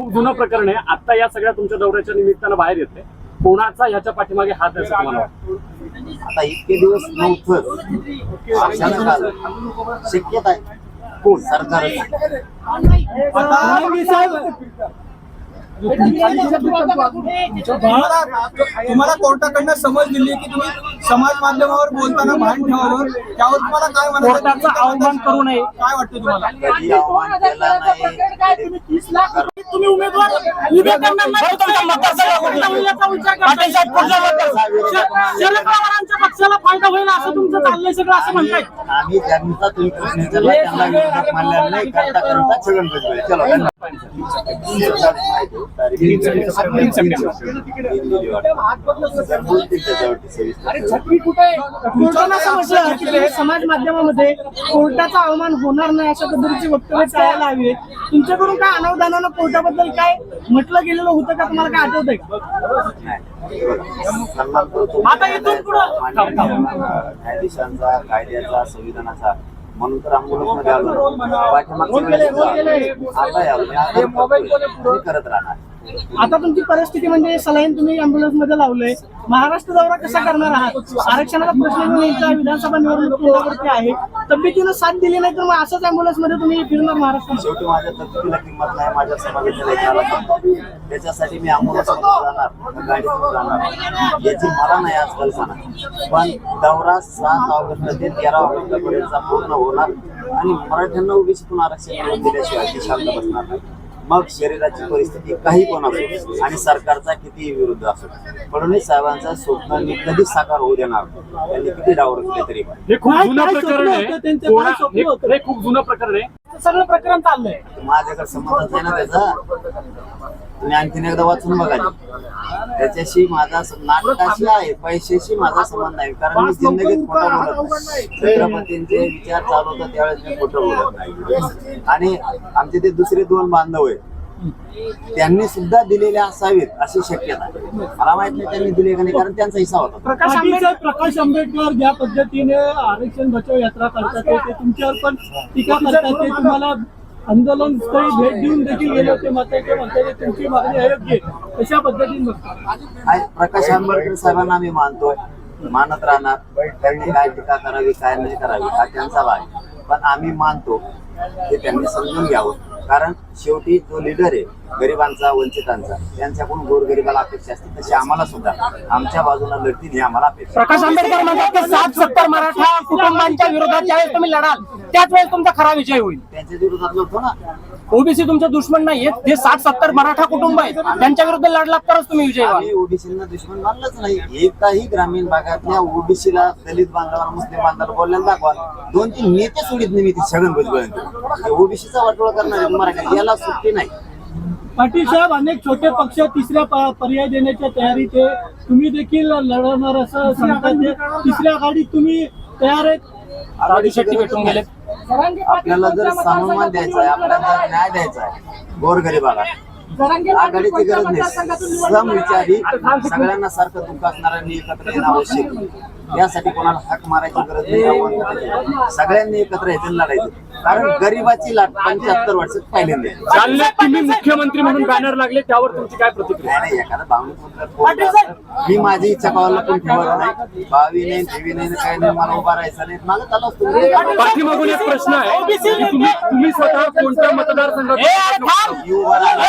खूप जुनं प्रकरण आहे. आता या सगळ्या तुमच्या दौऱ्याच्या निमित्तानं बाहेर येते कोणाचा ह्याच्या पाठीमागे हात आहे असं तुम्हाला? आता इतके दिवस नव्हतं. शक्यता आहे. कोण? सरकार तुम्हाला कोर्टाकडनं समज दिली की तुम्ही समाज माध्यमावर बोलताना भान ठेवावं. त्यावर तुम्हाला काय कोर्टाचा अवमान करू नये. काय वाटतं तुम्हाला? आव्हान तुम्ही उमेदवार. उभे करणार शरद पवारांच्या पक्षाला फायदा होईल असं तुमचं चाललंय सगळं असं म्हणताय. आम्ही ज्यांचा तुम्ही प्रश्न विचारला त्यांना विरोधात मानलेला नाही. करता करता छगन भुजबळ चलो धन्यवाद. बोलतील की तुम्ही समाज माध्यमामध्ये कोर्टाचा अवमान होणार नाही अशा पद्धतीची वक्तव्य टाळायला हवी तुमच्याकडून काय अनावधानानं कोर्टाबद्दल काय म्हटलं गेलेलं होतं का तुम्हाला काय आठवतंय का आता इथून पुढं- न्यायाधीशांचा कायद्याचा संविधानाचा म्हणून तर आंदोलनमध्ये आलो पाठीमागच्या वेळेस सुद्धा आता यावं. मी आता करतोय. मी करत राहणार आता तुमची परिस्थिती म्हणजे सलाईन तुम्ही अँब्युलन्समध्ये लावलंय. महाराष्ट्र दौरा कसा करणार आहात? आरक्षणाचा प्रश्न घेऊन विधानसभा निवडणूक तोंडावरती आहे. तब्येतीनं साथ दिली नाही तर मग असंच अँब्युलन्समध्ये तुम्ही फिरणार महाराष्ट्र. शेवटी माझ्या तब्येतीला किंमत नाही माझ्या समाजाच्या त्याच्यासाठी मी अंबुलन्स जाणार गाडीतून जाणार. याची मला नाही आज कल्पना. पण दौरा सात ऑगस्ट ते तेरा ऑगस्ट पर्यंतचा पूर्ण होणार आणि मराठ्यांना ओबीसीतून आरक्षण दिल्याशिवाय शांत बसणार नाही. मग शरीराची परिस्थिती काही पण असो आणि सरकारचा कितीही विरुद्ध असो फडणवीस साहेबांचा स्वप्न मी कधीच साकार होऊ देणार. त्यांनी किती डावर केले तरी हे खूप जुनं प्रकरण आहे? कोणा- हे? हे खूप जुनं प्रकरण आहे सगळं प्रकरण चाललंय माझ्याकडे संबंधच नाही ना त्याचा तुम्ही आणखीन एकदा वाचून बघा त्याच्याशी माझा नाटकाशी आहे पैशाशी माझा संबंध नाही कारण मी जिंदगीत खोटं बोलत नाही. छत्रपतींचे विचार चालू होता त्यावेळेस मी खोटं बोलत नाही. आणि आमचे ते दुसरे दोन बांधव आहेत त्यांनी सुद्धा दिलेले असावेत अशी शक्यता. आहे. मला माहीत नाही त्यांनी दिले का नाही कारण त्यांचा हिस्सा होता. प्रकाश आंबेडकर प्रकाश आंबेडकर ज्या पद्धतीने आरक्षण बचाव यात्रा करतात ते तुमच्यावर पण टीका करतात ते तुम्हाला आंदोलन स्थळी भेट देऊन देखील गेले होते. मात्र ते म्हणतात की तुमची मागणी अयोग्य आहे. कशा पद्धतीने बघता प्रकाश आंबेडकर साहेबांना आम्ही मानतोय. मानत राहणार. त्यांनी काय टीका करावी काय नाही करावी हा त्यांचा भाग आहे. पण आम्ही मानतो हे त्यांनी समजून घ्यावं. कारण शेवटी जो लिडर आहे गरिबांचा वंचितांचा त्यांच्याकडून गोरगरिबाला अपेक्षा असते तशी आम्हाला सुद्धा आमच्या बाजूला लढतील ही आम्हाला अपेक्षा. प्रकाश आंबेडकर म्हणतात की सात सत्तर मराठा कुटुंबांच्या विरोधात ज्यावेळेस तुम्ही लढाल त्याच वेळेस तुमचा खरा विजय होईल त्यांच्या विरोधात लढतो ना ओबीसी तुमचे दुश्मन नाहीये. जे साठ सत्तर मराठा कुटुंब आहेत त्यांच्या विरुद्ध लढलात तरच तुम्ही विजय व्हाल. आम्ही ओबीसींना दुश्मन मानलंच नाही. एकाही ग्रामीण भागातल्या ओबीसीला दलित बांधवाला मुस्लिम बांधवाला बोलल्याला दाखवा. दोन तीन नेते सोडित नाही मी ती छगन भुजबळ. ओबीसीचा वाटोळा करणार मराठी याला सुट्टी नाही. पाटील साहेब अनेक छोटे पक्ष तिसऱ्या प- पर्याय देण्याच्या तयारीत आहे तुम्ही देखील लढवणार असं सांगतात. तिसऱ्या आघाडीत तुम्ही तयार आहेत? राजू शेट्टी भेटून गेले आपल्याला जर सन्मान द्यायचा आहे आपल्याला जर न्याय द्यायचा आहे गोरगरिबाला. आघाडीची गरज नाही. समविचारी सगळ्यांना सारखं दुःख असणाऱ्यांनी एकत्र येणं आवश्यक. आहे. यासाठी कोणाला हाक मारायची गरज नाही. सगळ्यांनी एकत्र आणि लढायचं कारण गरीबाची लाट पंच्याहत्तर वर्षात पहिल्यांदा आहे. चालले तुम्ही मुख्यमंत्री म्हणून बॅनर लागले त्यावर तुमची काय प्रतिक्रिया? नाही नाही एखादा असता. मी माझी इच्छा कवायला पण ठेवत नाही. भावी नाही ठेवी नाही काही नाही मला उभा राहायचं नाही. मला असतो. पाठीमागून एक प्रश्न आहे. की तुम्ही तुम्ही स्वतः कोणत्या मतदारसंघात उभा राहणार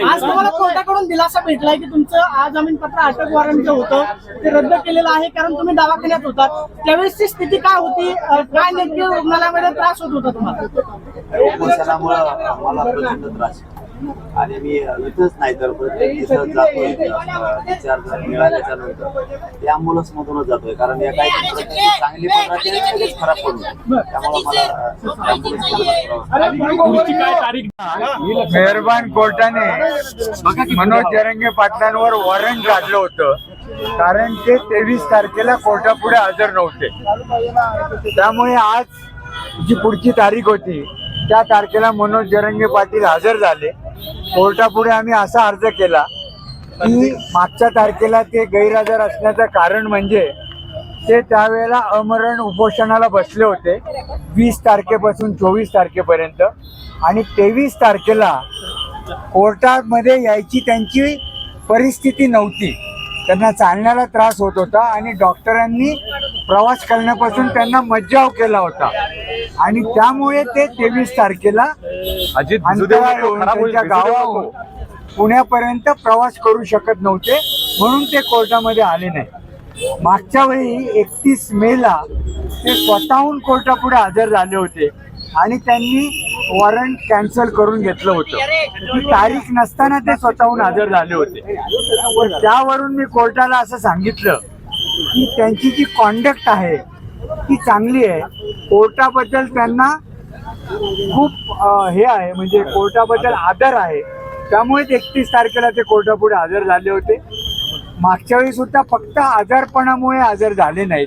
आज तुम्हाला कोर्टाकडून दिलासा भेटलाय की तुमचं आज जामीनपत्र अटक वॉरंट जे होतं ते रद्द केलेलं आहे कारण तुम्ही दवाखान्यात होता. त्यावेळेसची स्थिती काय होती? काय नेमकी रुग्णालयामध्ये त्रास होत होता तुम्हाला? आणि मी इथंच नाही तर प्रत्येक दिवसात जातोय डिस्चार्ज मिळाल्याच्या नंतर. ते अँब्युलन्स मधूनच जातोय कारण या काही चांगली पण राहते आणि लगेच खराब होते त्यामुळे मला मेहरबान कोर्टाने मनोज जरंगे पाटलांवर वॉरंट काढलं होतं. कारण ते तेवीस तारखेला कोर्टापुढे हजर नव्हते. त्यामुळे आज जी पुढची तारीख होती त्या तारखेला मनोज जरंगे पाटील हजर झाले. कोर्टापुढे आम्ही असा अर्ज केला की मागच्या तारखेला ते गैरहजर असण्याचं कारण म्हणजे ते त्यावेळेला अमरण उपोषणाला बसले होते. वीस तारखेपासून चोवीस तारखेपर्यंत. आणि तेवीस तारखेला कोर्टामध्ये यायची त्यांची परिस्थिती नव्हती. त्यांना चालण्याला त्रास होत होता आणि डॉक्टरांनी प्रवास करण्यापासून त्यांना मज्जाव केला होता. आणि त्यामुळे ते तेवीस तारखेला अजित त्यांच्या पुण्यापर्यंत प्रवास करू शकत नव्हते म्हणून ते कोर्टामध्ये आले नाही. मागच्या वेळी एकतीस मेला ते स्वतःहून कोर्टापुढे हजर झाले होते आणि त्यांनी वॉरंट कॅन्सल करून घेतलं होतं. तारीख नसताना ते स्वतःहून हजर झाले होते. त्यावरून मी कोर्टाला असं सांगितलं की त्यांची जी कॉन्डक्ट आहे ती चांगली आहे. कोर्टाबद्दल त्यांना खूप हे आहे. म्हणजे कोर्टाबद्दल आदर आहे. त्यामुळेच एकतीस तारखेला ते कोर्टापुढे हजर झाले होते. मागच्या वेळी सुद्धा फक्त आजारपणामुळे हजर झाले नाहीत.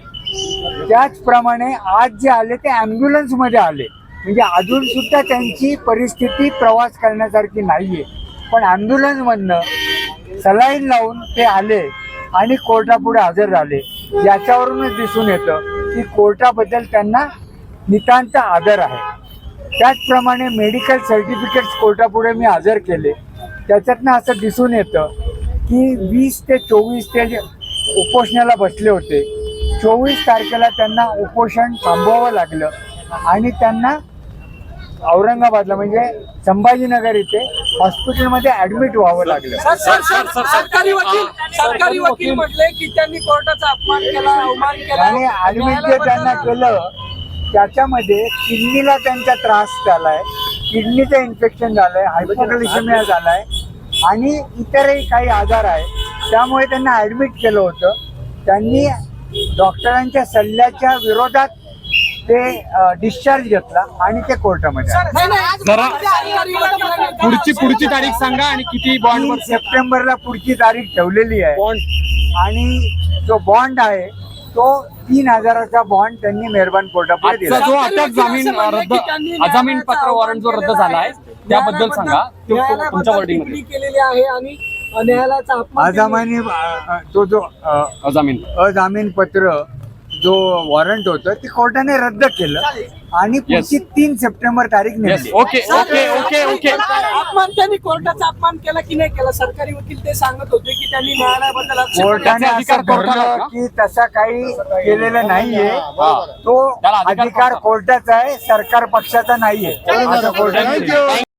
त्याचप्रमाणे आज जे आले ते ambulance मध्ये आले. म्हणजे अजून सुद्धा त्यांची परिस्थिती प्रवास करण्यासारखी नाहीये. पण ambulance मधनं सलाईन लावून ते आले आणि कोर्टापुढे हजर झाले. याच्यावरूनच दिसून येतं. की कोर्टाबद्दल त्यांना नितांत आदर आहे. त्याचप्रमाणे मेडिकल सर्टिफिकेट्स कोर्टापुढे मी हजर केले. त्याच्यातनं असं दिसून येतं की वीस ते चोवीस ते उपोषणाला बसले होते चोवीस तारखेला त्यांना उपोषण थांबवावं लागलं आणि त्यांना औरंगाबादला म्हणजे संभाजीनगर इथे हॉस्पिटलमध्ये ऍडमिट व्हावं लागलं. सर सर सर सरकारी वकील सरकारी वकील म्हटले की त्यांनी कोर्टाचा अपमान केला अवमान केला. आणि ऍडमिट जे त्यांना केलं त्याच्यामध्ये किडनीला त्यांचा त्रास झालाय किडनीचं इन्फेक्शन झालंय हायपोग्लिसेमिया झालाय आणि इतरही काही आजार आहे त्यामुळे त्यांना ऍडमिट केलं होतं. त्यांनी डॉक्टरांच्या सल्ल्याच्या विरोधात ते डिस्चार्ज घेतला आणि ते कोर्टामध्ये जरा- पुढची पुढची तारीख सांगा आणि किती तीन सप्टेंबरला पुढची तारीख ठेवलेली आहे. बॉन्ड आणि जो बॉन्ड आहे तो तीन हजाराचा बॉन्ड त्यांनी मेहरबान कोर्टापुढे दिला. जो अटक जामीन रद्द अजामीन पत्र वॉरंट जो रद्द झालाय त्याबद्दल सांगा. तो- तो तुमच्या टिप्पणी केलेली आहे आणि न्यायालयाचा अपमान केलेला आहे. तो जो अ, अजामीन. अजामीन पत्र जो वॉरंट होतं ते कोर्टाने रद्द केलं. आणि पुढची तीन सप्टेंबर तारीख नेमली. ओके ओके ओके ओके अपमान त्यांनी कोर्टाचा अपमान केला की नाही केला? सरकारी वकील ते सांगत होते की त्यांनी न्यायालयाबद्दल आक्षेप कोर्टाने असं अधिकार कोर्टाला धरलं का? की तसा काही केलेलं नाहीये. हा. तो त्याला अधिकार अधिकार कोर्टाचा. आहे सरकार पक्षाचा नाहीये. असं कोर्टाने.